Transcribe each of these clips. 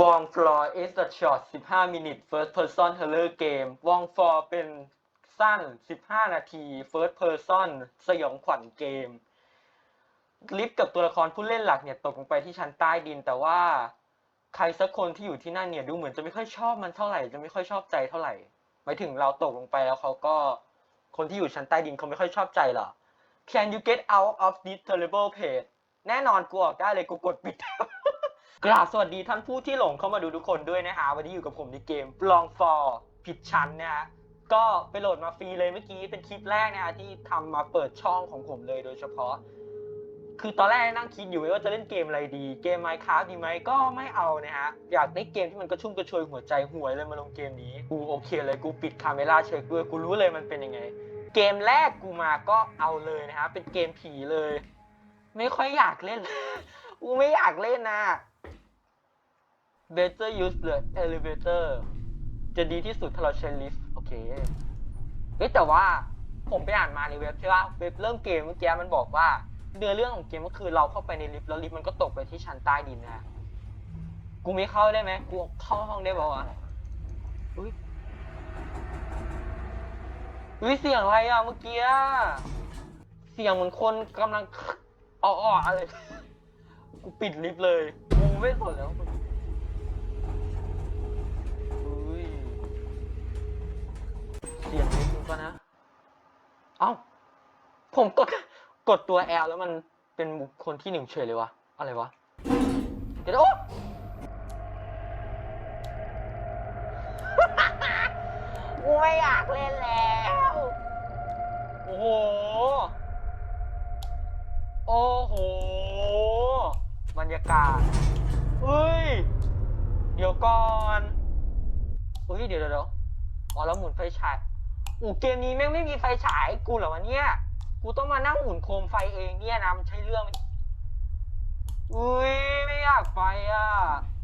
วองฟลอร์ is a short 15 minute first person horror game วองฟลอร์เป็นสั้น 15 นาที first person สยองขวัญเกม ลิฟต์กับตัวละครผู้เล่นหลักเนี่ยตกลงไปที่ชั้นใต้ดิน แต่ว่าใครสักคนที่อยู่ที่นั่นเนี่ยดูเหมือนจะไม่ค่อยชอบมันเท่าไหร่ จะไม่ค่อยชอบใจเท่าไหร่ หมายถึงเราตกลงไปแล้วเขาก็ คนที่อยู่ชั้นใต้ดินเขาไม่ค่อยชอบใจหรอ Can you get out of this terrible place แน่นอนกูออกได้เลยกูกดปิด กราบสวัสดีท่านผู้ที่หลงเข้ามาดูทุกคนด้วยนะฮะวันนี้อยู่กับผมในเกม Long for ผิดชั้นนะฮะก็ไปโหลดมาฟรีเลยเมื่อกี้เป็นคลิปแรกนะฮะที่ทำมาเปิดช่องของผมเลยโดยเฉพาะ คือตอนแรกนั่งคิดอยู่ว่าจะเล่นเกมอะไรดี เกม Minecraft ดีไหมก็ไม่เอานะฮะอยากได้เกมที่มันกระชุ่มกระชวยหัวใจหวยเลยมาลงเกมนี้กูโอเคเลยกูปิดคาเมล่าเช็คด้วยกูรู้เลยมันเป็นยังไง เกมแรกกูมาก็เอาเลยนะฮะเป็นเกมผีเลย ไม่ค่อยอยากเล่นกูไม่อยากเล่นนะ Better use the elevator จะดีที่สุดถ้าเราใช้ลิฟต์โอเคเฮ้ยแต่ว่าผมไปอ่านมาในเว็บใช่ป่ะเว็บเริ่มเกมเมื่อกี้มันบอกว่าเนื้อเรื่องของเกมก็คือเราเข้าไปในลิฟต์แล้วลิฟต์มันก็ตกไปที่ชั้นใต้ดินนะกูไม่เข้าได้ไหมกูเข้าห้องได้ป่าวะอุ้ยอุ้ยเสียงอะไรอะเมื่อกี้เสียงเหมือนคนกำลังอ้ออะไรกูปิดลิฟต์เลยกูไม่สนแล้ว เอ้า ผมกด กดตัว L แล้วมันเป็นบุคคลที่หนึ่งเฉยเลยวะ อะไรวะ เดี๋ยวโอ๊ะกูไม่อยากเล่นแล้ว โอ้โห โอ้โห บรรยากาศเฮ้ย เดี๋ยวก่อนเฮ้ย เดี๋ยวเดี๋ยวเดี๋ยวอ๋อแล้วหมุนไฟฉาย อูเกมนี้แม่งไม่มีไฟฉายกูเหรอวะเนี่ย กูต้องมานั่งหมุนโคมไฟเองเนี่ยนะมันใช่เรื่องไหมอุ้ยไม่อยากไปอะ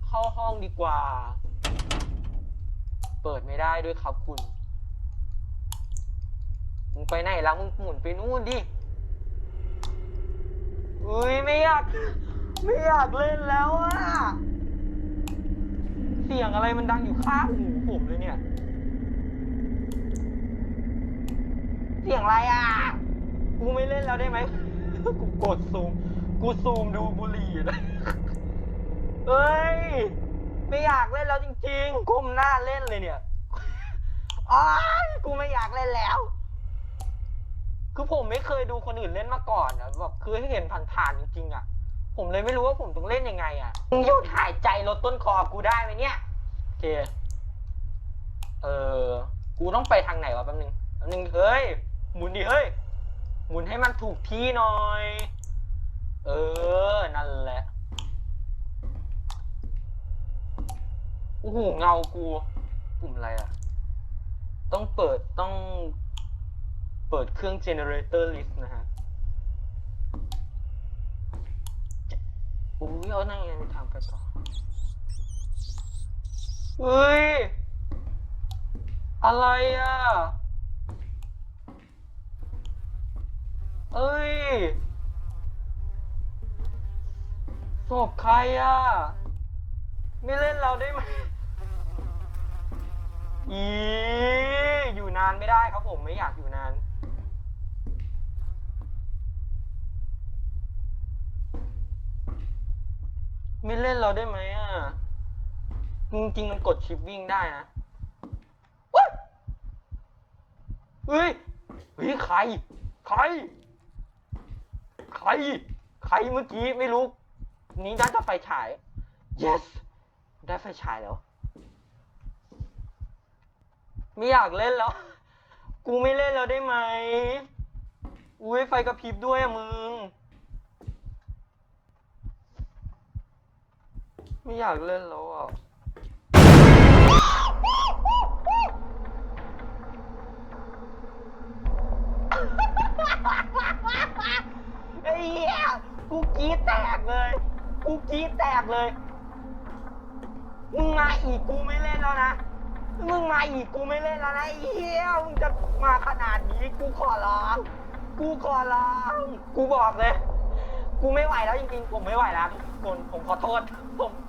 เข้าห้องดีกว่า เปิดไม่ได้ด้วยครับคุณ มึงไปไหนแล้วมึงหมุนไปนู่นดิ อุ้ยไม่อยาก ไม่อยากเล่นแล้วอะ เสียงอะไรมันดังอยู่ข้างหูผมเลยเนี่ย เสียงอะไรอะ กูไม่เล่นแล้วได้ไหม กูกดซูม กูซูมดูบุหรี่นะเอ้ย ไม่อยากเล่นแล้วจริงๆก้มหน้าเล่นเลยเนี่ยอ้ายกูไม่อยากเล่นแล้ว คือผมไม่เคยดูคนอื่นเล่นมาก่อนอะแบบคือให้เห็นผ่านๆจริงๆอะผมเลยไม่รู้ว่าผมต้องเล่นยังไงอะมึงหยุดหายใจลดต้นคอกูได้ไหมเนี่ยโอเค เออ กูต้องไปทางไหนวะแป๊บนึงแป๊บนึงเฮ้ย หมุนดิเฮ้ย หมุนให้มันถูกที่หน่อย เออ นั่นแหละโอ้โหเงากู ปุ่มอะไรอะต้องเปิดต้อง เปิดเครื่อง generator list นะฮะอุ้ยเอานั่งยังทางไปต่อเฮ้ย อะไรอะ เอ้ย ศพใครอะ ไม่เล่นเราได้ไหมอีอยู่นานไม่ได้ครับผมไม่อยากอยู่นาน ไม่เล่นเราได้ไหมอะ จริงๆมันกดชิปวิ่งได้นะว้าเฮ้ยเฮ้ยใคร ใคร ใคร ใครเมื่อกี้ไม่รู้ นี้น่าจะไฟฉาย yes ได้ไฟฉายแล้ว ไม่อยากเล่นแล้ว กูไม่เล่นแล้วได้ไหม อุ้ยไฟกระพริบด้วยอะมึง ไม่อยากเล่นแล้วอะไอ้เหี้ยกูกรีดแตกเลย กูกรีดแตกเลย มึงมาอีกกูไม่เล่นแล้วนะ มึงมาอีกกูไม่เล่นแล้วนะไอ้เหี้ยมึงจะมาขนาดนี้กูขอร้อง กูขอร้อง กูบอกเลย กูไม่ไหวแล้วจริงๆ ผมไม่ไหวแล้วทุกคนผมขอโทษ ผม